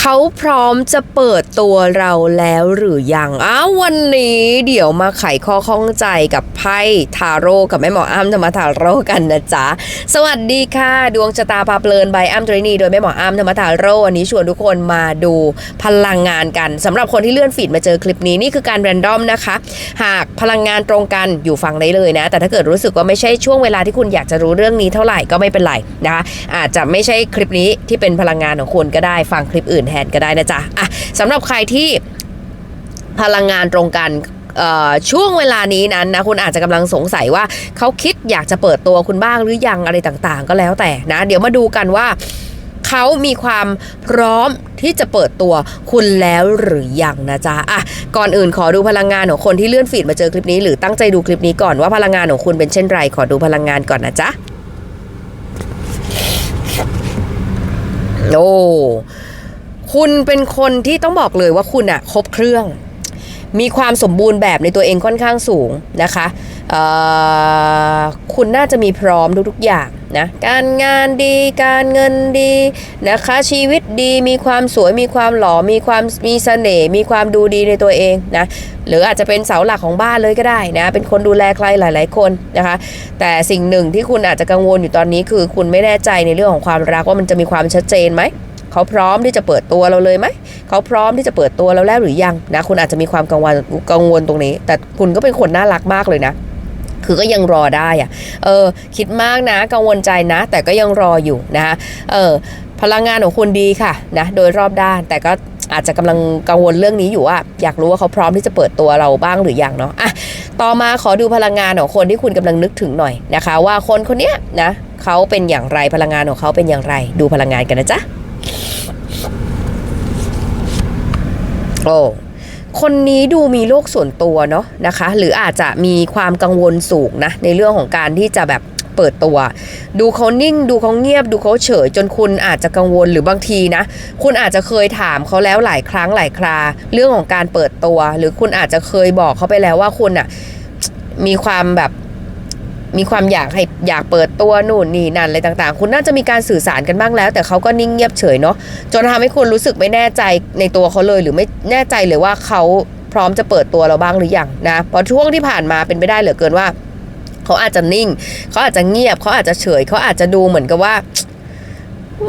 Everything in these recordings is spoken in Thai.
เขาพร้อมจะเปิดตัวเราแล้วหรือยัง อ้าววันนี้เดี๋ยวมาไขข้อข้องใจกับไพ่ทาโร่กับแม่หมออ้ำธรรมทาโร่กันนะจ๊ะ สวัสดีค่ะ ดวงชะตาพาเพลินใบอ้ำตรนีโดยแม่หมออ้ำธรรมทาโร่วันนี้ชวนทุกคนมาดูพลังงานกันสำหรับคนที่เลื่อนฟีดมาเจอคลิปนี้นี่คือการแรนดอมนะคะ หากพลังงานตรงกันอยู่ฟังได้เลยนะ แต่ถ้าเกิดรู้สึกว่าไม่ใช่ช่วงเวลาที่คุณอยากจะรู้เรื่องนี้เท่าไหร่ก็ไม่เป็นไรนะคะอาจจะไม่ใช่คลิปนี้ที่เป็นพลังงานของคุณก็ได้ฟังคลิปอื่นแทนก็ได้นะจ๊ะอะสำหรับใครที่พลังงานตรงกันเอ่อช่วงเวลานี้นั้นนะคุณอาจจะกำลังสงสัยว่าเขาคิดอยากจะเปิดตัวคุณบ้างหรือยังอะไรต่างๆ ก็แล้วแต่นะ เดี๋ยวมาดูกันว่าเขามีความพร้อมที่จะเปิดตัวคุณแล้วหรือยังนะจ๊ะอะก่อนอื่นขอดูพลังงานของคนที่เลื่อนฟีดมาเจอคลิปนี้หรือตั้งใจดูคลิปนี้ก่อนว่าพลังงานของคุณเป็นเช่นไร ขอดูพลังงานก่อนนะจ๊ะโอ้ คุณเป็นคนที่ต้องบอกเลยว่าคุณอะครบเครื่อง มีความสมบูรณ์แบบในตัวเองค่อนข้างสูงนะคะคุณน่าจะมีพร้อมทุกๆอย่างนะการงานดีการเงินดีนะคะชีวิตดีมีความสวยมีความหล่อมีความมีเสน่ห์มีความดูดีในตัวเองนะหรืออาจจะเป็นเสาหลักของบ้านเลยก็ได้นะเป็นคนดูแลใครหลาย ๆ คนนะคะแต่สิ่งหนึ่งที่คุณอาจจะกังวลอยู่ตอนนี้คือ คุณไม่แน่ใจในเรื่องของความรักว่ามันจะมีความชัดเจนไหม เขาพร้อมที่จะเปิดตัวเราเลยไหมเขาพร้อมที่จะเปิดตัวเราแล้วหรือยังนะคุณอาจจะมีความกังวลกังวลตรงนี้ แต่คุณก็เป็นคนน่ารักมากเลยนะคือก็ยังรอได้อะเออ คิดมากนะ กังวลใจนะ แต่ก็ยังรออยู่นะคะเออ พลังงานของคุณดีค่ะนะ โดยรอบด้าน แต่ก็อาจจะกำลังกังวลเรื่องนี้อยู่ว่า อยากรู้ว่าเขาพร้อมที่จะเปิดตัวเราบ้างหรือยังเนาะ อะ ต่อมาขอดูพลังงานของคนที่คุณกำลังนึกถึงหน่อยนะคะ ว่าคนคนเนี้ยนะเขาเป็นอย่างไร พลังงานของเขาเป็นอย่างไร ดูพลังงานกันนะจ๊ะ โอ้คนนี้ดูมีโลกส่วนตัวเนาะนะคะ หรืออาจจะมีความกังวลสูงนะในเรื่องของการที่จะแบบเปิดตัว ดูเขานิ่งดูเขาเงียบดูเขาเฉยจนคุณอาจจะกังวลหรือบางทีนะ คุณอาจจะเคยถามเขาแล้วหลายครั้งหลายครา เรื่องของการเปิดตัว หรือคุณอาจจะเคยบอกเขาไปแล้วว่าคุณอะมีความแบบ มีความอยากให้อยากเปิดตัวนู่นนี่นั่นอะไรต่างๆ คุณน่าจะมีการสื่อสารกันบ้างแล้ว แต่เขาก็นิ่งเงียบเฉยเนาะจนทำให้คุณรู้สึกไม่แน่ใจในตัวเขาเลยหรือไม่แน่ใจเลยว่าเขาพร้อมจะเปิดตัวเราบ้างหรือยังนะเพราะช่วงที่ผ่านมาเป็นไปได้เหลือเกินว่า เขาอาจจะนิ่ง เขาอาจจะเงียบ เขาอาจจะเฉย เขาอาจจะดูเหมือนกับว่า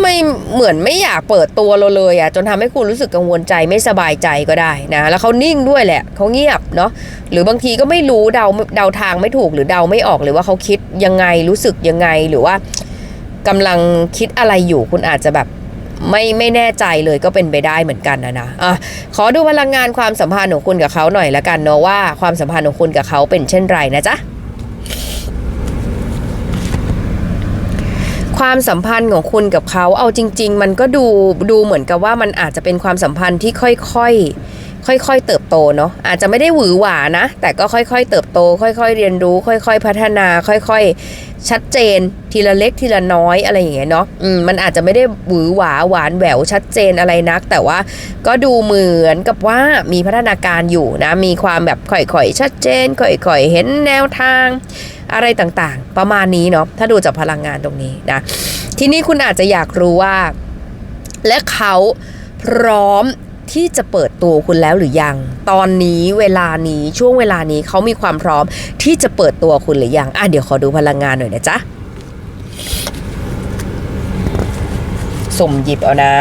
ไม่เหมือนไม่อยากเปิดตัวเราเลยอะจนทำให้คุณรู้สึกกังวลใจไม่สบายใจก็ได้นะแล้วเขานิ่งด้วยแหละเขาเงียบเนาะหรือบางทีก็ไม่รู้เดาเดาทางไม่ถูกหรือเดาไม่ออกเลยว่าเขาคิดยังไงรู้สึกยังไงหรือว่ากำลังคิดอะไรอยู่คุณอาจจะแบบไม่ไม่แน่ใจเลยก็เป็นไปได้เหมือนกันนะนะอะขอดูพลังงานความสัมพันธ์ของคุณกับเขาหน่อยละกันเนาะว่าความสัมพันธ์ของคุณกับเขาเป็นเช่นไรนะจ๊ะ ความสัมพันธ์ของคุณกับเขาเอาจริง ๆ มันก็ดูดูเหมือนกับว่ามันอาจจะเป็นความสัมพันธ์ที่ค่อยๆค่อยๆ เติบโตเนาะอาจจะไม่ได้หวือหวานะ แต่ก็ค่อยๆ เติบโต ค่อยๆ เรียนรู้ ค่อย ๆ พัฒนา ค่อยๆ ชัดเจน ทีละเล็กทีละน้อยอะไรอย่างเงี้ยเนาะอืมมันอาจจะไม่ได้หวือหวาหวานแหววชัดเจนอะไรนัก แต่ว่าก็ดูเหมือนกับว่ามีพัฒนาการอยู่นะ มีความแบบค่อยๆ ชัดเจน ค่อยๆ เห็นแนวทาง อะไรต่างๆ ประมาณนี้เนาะถ้าดูจากพลังงานตรงนี้นะทีนี้คุณอาจจะอยากรู้ว่า และเขาพร้อมที่จะเปิดตัวคุณแล้วหรือยัง ตอนนี้เวลานี้ช่วงเวลานี้เขามีความพร้อมที่จะเปิดตัวคุณหรือยังอะเดี๋ยวขอดูพลังงานหน่อยนะจ๊ะสุ่มหยิบเอานะ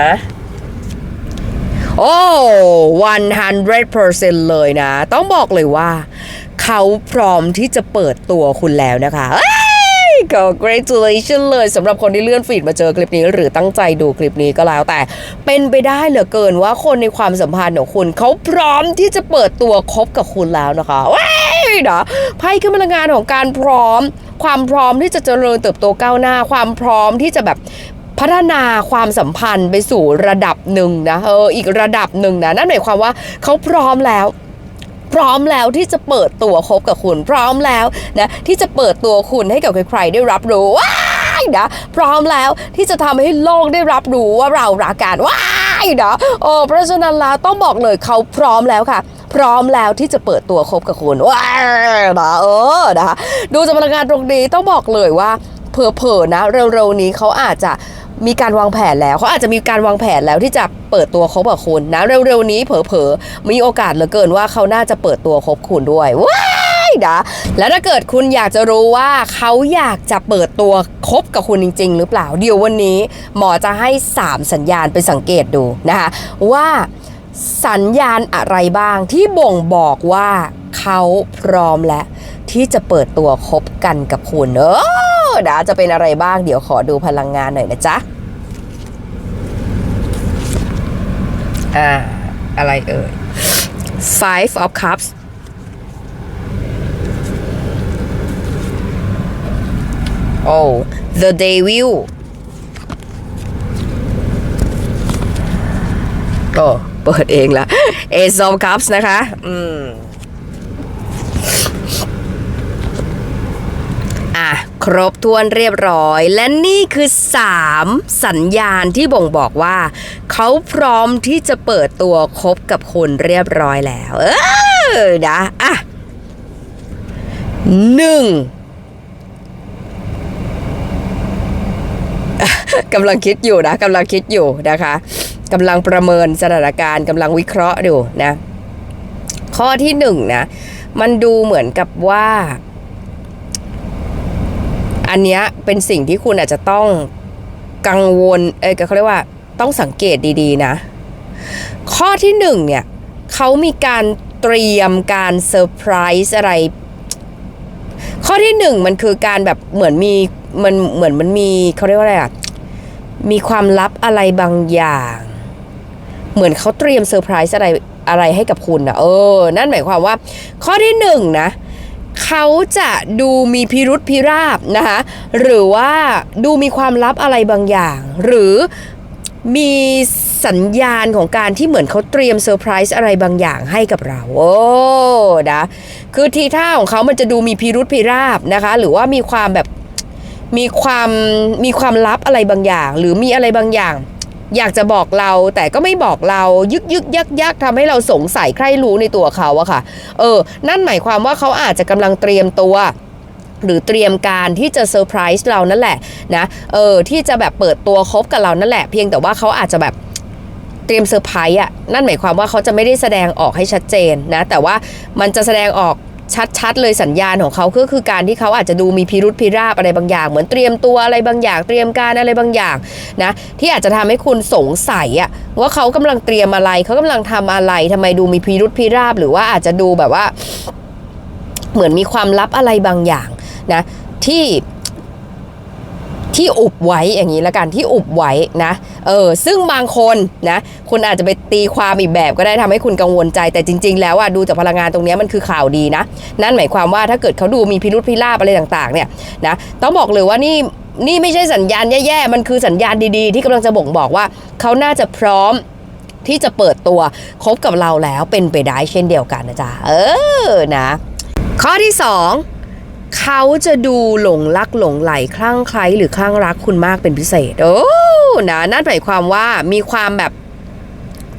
โอ้ 100%เลยนะ ต้องบอกเลยว่า เขาพร้อมที่จะเปิดตัวคุณแล้วนะคะเอ้ย congratulation เลยสำหรับคนที่เลื่อนฟีดมาเจอคลิปนี้ หรือตั้งใจดูคลิปนี้ก็แล้วแต่เป็นไปได้เหลือเกินว่าคนในความสัมพันธ์ของคุณเขาพร้อมที่จะเปิดตัวคบกับคุณแล้วนะคะเว้ยนะไพ่ขึ้นพลังงานของการพร้อม ความพร้อมที่จะเจริญเติบโตก้าวหน้า ความพร้อมที่จะแบบพัฒนาความสัมพันธ์ไปสู่ระดับหนึ่งนะเอออีกระดับหนึ่งนะนั่นหมายความว่าเขาพร้อมแล้ว พร้อมแล้วที่จะเปิดตัวคบกับคุณ พร้อมแล้วนะที่จะเปิดตัวคุณให้กับใครๆได้รับรู้ว้ายนะพร้อมแล้วที่จะทำให้โลกได้รับรู้ว่าเรารักกันว้ายนะโอ้เพราะฉะนั้นแล้วต้องบอกเลยเขาพร้อมแล้วค่ะพร้อมแล้วที่จะเปิดตัวคบกับคุณว้านะเออนะคะดูจากพลังงานตรงนี้ต้องบอกเลยว่าเผลอๆนะ เร็วๆนี้เขาอาจจะ มีการวางแผนแล้วเขาอาจจะมีการวางแผนแล้วที่จะเปิดตัวคบกับคุณนะเร็วๆนี้เผลอๆมีโอกาสเหลือเกินว่าเขาน่าจะเปิดตัวคบคุณด้วยว้ายนะแล้วถ้าเกิดคุณอยากจะรู้ว่าเขาอยากจะเปิดตัวคบกับคุณจริง ๆ หรือเปล่า เดี๋ยววันนี้หมอจะให้ 3 สัญญาณไปสังเกตดูนะคะว่า สัญญาณอะไรบ้างที่บ่งบอกว่าเขาพร้อมแล้ว ที่จะเปิดตัวคบกันกับคุณเออนะจะเป็นอะไรบ้างเดี๋ยวขอดูพลังงานหน่อยนะจ๊ะอ่าอะไรเอ่ย five of cups โอ้ the devil โอ้ เปิดเองละ ace of cups นะคะ อืม อะ ครบถ้วนเรียบร้อย และนี่คือ 3 สัญญาณที่บ่งบอกว่า เขาพร้อมที่จะเปิดตัวคบกับคุณเรียบร้อยแล้ว เออนะ อะหนึ่ง กำลังคิดอยู่นะกำลังคิดอยู่นะคะกำลังประเมินสถานการณ์กำลังวิเคราะห์อยู่นะ ข้อที่หนึ่งนะมันดูเหมือนกับว่า อันเนี้ยเป็นสิ่งที่คุณอาจจะต้องกังวลเอ้เขาเรียกว่าต้องสังเกตดีๆนะ ข้อที่หนึ่งเนี่ยเขามีการเตรียมการเซอร์ไพรส์อะไร ข้อที่หนึ่งมันคือการแบบเหมือนมี มันเหมือนมันมีเขาเรียกว่าอะไรอะมีความลับอะไรบางอย่าง เหมือนเขาเตรียมเซอร์ไพรส์อะไรอะไรให้กับคุณนะเออ นั่นหมายความว่า ข้อที่หนึ่งนะเขาจะดูมีพิรุษพิราบนะคะหรือว่าดูมีความลับอะไรบางอย่าง หรือมีสัญญาณของการที่เหมือนเขาเตรียมเซอร์ไพรส์อะไรบางอย่างให้กับเรา โอ้นะคือทีท่าของเขามันจะดูมีพิรุษพิราบนะคะ หรือว่ามีความแบบ มีความมีความลับอะไรบางอย่าง หรือมีอะไรบางอย่าง อยากจะบอกเราแต่ก็ไม่บอกเรายึกยึกยักยักทำให้เราสงสัยใครรู้ในตัวเขาอะค่ะ เออ นั่นหมายความว่าเขาอาจจะกำลังเตรียมตัวหรือเตรียมการที่จะเซอร์ไพรส์เรานั่นแหละนะเออที่จะแบบเปิดตัวคบกับเรานั่นแหละ เพียงแต่ว่าเขาอาจจะแบบเตรียมเซอร์ไพรส์อะนั่นหมายความว่าเขาจะไม่ได้แสดงออกให้ชัดเจนนะแต่ว่ามันจะแสดงออก ชัดๆเลยสัญญาณของเขาก็คือการที่เขาอาจจะดูมีพิรุษพิราบอะไรบางอย่าง เหมือนเตรียมตัวอะไรบางอย่าง เตรียมการอะไรบางอย่างนะที่อาจจะทำให้คุณสงสัยอะว่าเขากำลังเตรียมอะไร เขากำลังทำอะไรทำไมดูมีพิรุษพิราบ หรือว่าอาจจะดูแบบว่า เหมือนมีความลับอะไรบางอย่างนะที่ ที่อุบไว้อย่างนี้ละกันที่อุบไว้นะเออซึ่งบางคนนะคุณอาจจะไปตีความอีกแบบก็ได้ทำให้คุณกังวลใจ แต่จริง ๆ แล้วอะดูจากพลังงานตรงนี้มันคือข่าวดีนะ นั่นหมายความว่าถ้าเกิดเขาดูมีพิรุธพิราบอะไรต่างๆเนี่ยนะต้องบอกเลยว่านี่นี่ไม่ใช่สัญญาณแย่ๆ มันคือสัญญาณดีๆ ที่กำลังจะบ่งบอกว่า เขาน่าจะพร้อมที่จะเปิดตัวคบกับเราแล้วเป็นไปได้เช่นเดียวกันนะจ๊ะเออนะ ข้อที่สอง เขาจะดูหลงรักหลงไหลคลั่งไคล้หรือคลั่งรักคุณมากเป็นพิเศษ โอ้นะนั่นหมายความว่ามีความแบบ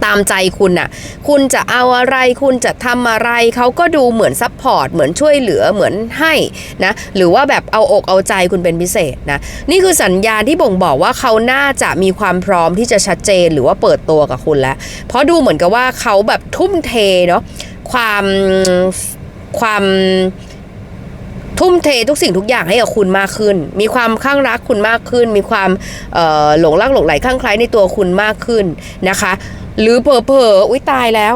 ตามใจคุณน่ะ คุณจะเอาอะไร คุณจะทำอะไร เขาก็ดูเหมือนซัพพอร์ต เหมือนช่วยเหลือ เหมือนให้นะ หรือว่าแบบเอาอกเอาใจคุณเป็นพิเศษนะ นี่คือสัญญาณที่บ่งบอกว่าเขาน่าจะมีความพร้อมที่จะชัดเจนหรือว่าเปิดตัวกับคุณแล้ว เพราะดูเหมือนกับว่าเขาแบบทุ่มเทเนาะ ความความ ทุ่มเททุกสิ่งทุกอย่างให้กับคุณมากขึ้น มีความข้างรักคุณมากขึ้น มีความหลงรักหลงไหลข้างใคล้ในตัวคุณมากขึ้นนะคะ หรือเผลอๆอุ้ยตายแล้ว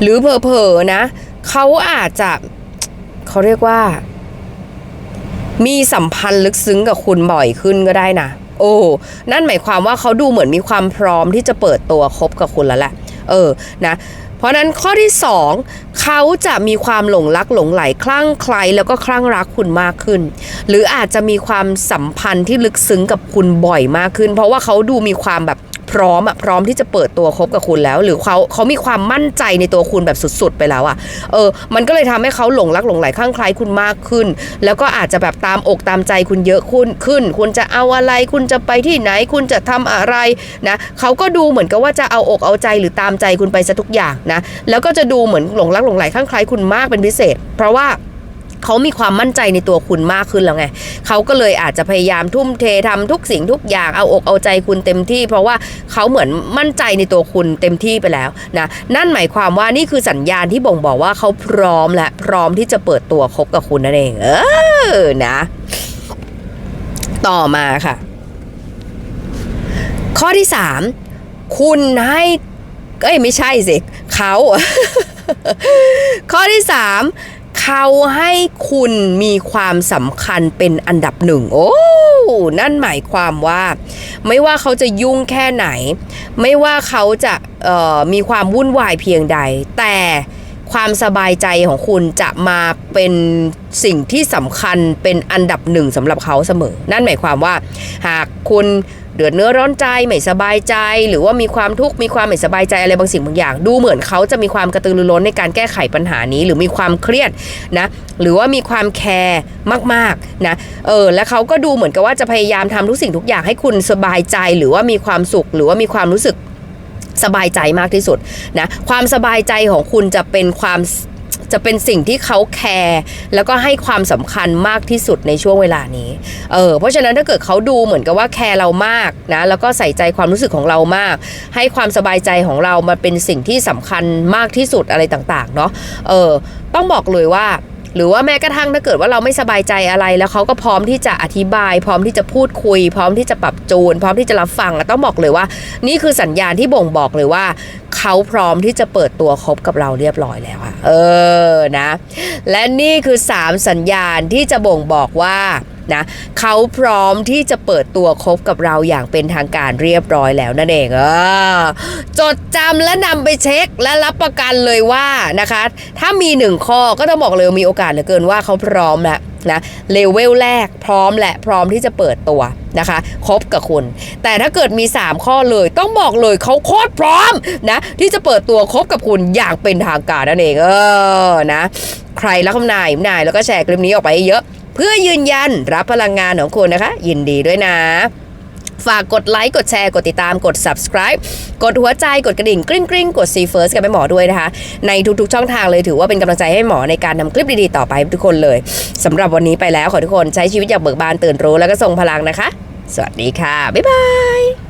หรือเผลอๆนะเขาอาจจะเขาเรียกว่า มีสัมพันธ์ลึกซึ้งกับคุณบ่อยขึ้นก็ได้นะโอ้นั่นหมายความว่าเขาดูเหมือนมีความพร้อมที่จะเปิดตัวคบกับคุณแล้วแหละเออนะ เพราะนั้นข้อที่สองเขาจะมีความหลงรักหลงไหลคลั่งไคล้แล้วก็คลั่งรักคุณมากขึ้น หรืออาจจะมีความสัมพันธ์ที่ลึกซึ้งกับคุณบ่อยมากขึ้น เพราะว่าเขาดูมีความแบบ พร้อมอะพร้อมที่จะเปิดตัวคบกับคุณแล้ว หรือเขาเขามีความมั่นใจในตัวคุณแบบสุด ๆ ไปแล้วอะเออ มันก็เลยทำให้เขาหลงรักหลงไหลคลั่งไคล้คุณมากขึ้น แล้วก็อาจจะแบบตามอกตามใจคุณเยอะขึ้นขึ้น คุณจะเอาอะไร คุณจะไปที่ไหน คุณจะทำอะไรนะเขาก็ดูเหมือนกับว่าจะเอาอกเอาใจหรือตามใจคุณไปซะทุกอย่างนะแล้วก็จะดูเหมือนหลงรักหลงไหลคลั่งไคล้คุณมากเป็นพิเศษ เพราะว่า เขามีความมั่นใจในตัวคุณมากขึ้นแล้วไงเขาก็เลยอาจจะพยายามทุ่มเททำทุกสิ่งทุกอย่างเอาอกเอาใจคุณเต็มที่ เพราะว่าเขาเหมือนมั่นใจในตัวคุณเต็มที่ไปแล้วนะนั่นหมายความว่านี่คือสัญญาณที่บ่งบอกว่าเขาพร้อมและพร้อมที่จะเปิดตัวคบกับคุณนั่นเอง เออนะ ต่อมาค่ะ ข้อที่สามคุณให้เอ้ยไม่ใช่สิเขาข้อที่สาม เขาให้คุณมีความสำคัญเป็นอันดับหนึ่ง โอ้นั่นหมายความว่า ไม่ว่าเขาจะยุ่งแค่ไหน ไม่ว่าเขาจะมีความวุ่นวายเพียงใด แต่ ความสบายใจของคุณจะมาเป็นสิ่งที่สำคัญเป็นอันดับหนึ่งสำหรับเขาเสมอ นั่นหมายความว่า หากคุณเดือดเนื้อร้อนใจไม่สบายใจ หรือว่ามีความทุกข์มีความไม่สบายใจอะไรบางสิ่งบางอย่าง ดูเหมือนเขาจะมีความกระตือรือร้นในการแก้ไขปัญหานี้ หรือมีความเครียดนะหรือว่ามีความแคร์มากๆนะเออแล้วเขาก็ดูเหมือนกับว่าจะพยายามทำทุกสิ่งทุกอย่างให้คุณสบายใจ หรือว่ามีความสุขหรือว่ามีความรู้สึก สบายใจมากที่สุดนะความสบายใจของคุณจะเป็นความจะเป็นสิ่งที่เขาแคร์แล้วก็ให้ความสำคัญมากที่สุดในช่วงเวลานี้ เออ เพราะฉะนั้นถ้าเกิดเขาดูเหมือนกับว่าแคร์เรามากนะ แล้วก็ใส่ใจความรู้สึกของเรามาก ให้ความสบายใจของเรามาเป็นสิ่งที่สำคัญมากที่สุดอะไรต่าง ๆ เนาะ เออ ต้องบอกเลยว่า หรือว่าแม้กระทั่งถ้าเกิดว่าเราไม่สบายใจอะไร แล้วเขาก็พร้อมที่จะอธิบาย พร้อมที่จะพูดคุย พร้อมที่จะปรับจูน พร้อมที่จะรับฟังอะต้องบอกเลยว่า นี่คือสัญญาณที่บ่งบอกเลยว่า เขาพร้อมที่จะเปิดตัวคบกับเราเรียบร้อยแล้วอะเออนะ และนี่คือ 3 สัญญาณที่จะบ่งบอกว่า นะเขาพร้อมที่จะเปิดตัวคบกับเราอย่างเป็นทางการเรียบร้อยแล้วนั่นเองเออจดจำและนำไปเช็คและรับประกันเลยว่านะคะ ถ้ามีหนึ่งข้อก็ต้องบอกเลยมีโอกาสเหลือเกินว่าเขาพร้อมแล้วนะเลเวลแรกพร้อมและพร้อมที่จะเปิดตัวนะคะคบกับคุณ แต่ถ้าเกิดมี 3 ข้อเลยต้องบอกเลยเขาโคตรพร้อมนะที่จะเปิดตัวคบกับคุณอย่างเป็นทางการนั่นเองเออนะใครรักคำนายนายแล้วก็แชร์คลิปนี้ออกไปเยอะ พื่อยืนยันรับพลังงานของคุณนะคะ ยินดีด้วยนะฝากกดไลค์กดแชร์กดติดตามกด subscribe กดหัวใจกดกระดิ่งกริ๊งกริ๊งกด see first กันไปหมอด้วยนะคะ ในทุกๆช่องทางเลยถือว่าเป็นกำลังใจให้หมอในการทำคลิปดีๆต่อไปทุกคนเลยสำหรับวันนี้ไปแล้วขอทุกคนใช้ชีวิตอย่างเบิกบานตื่นรู้แล้วก็ทรงพลังนะคะ สวัสดีค่ะ บ๊ายบาย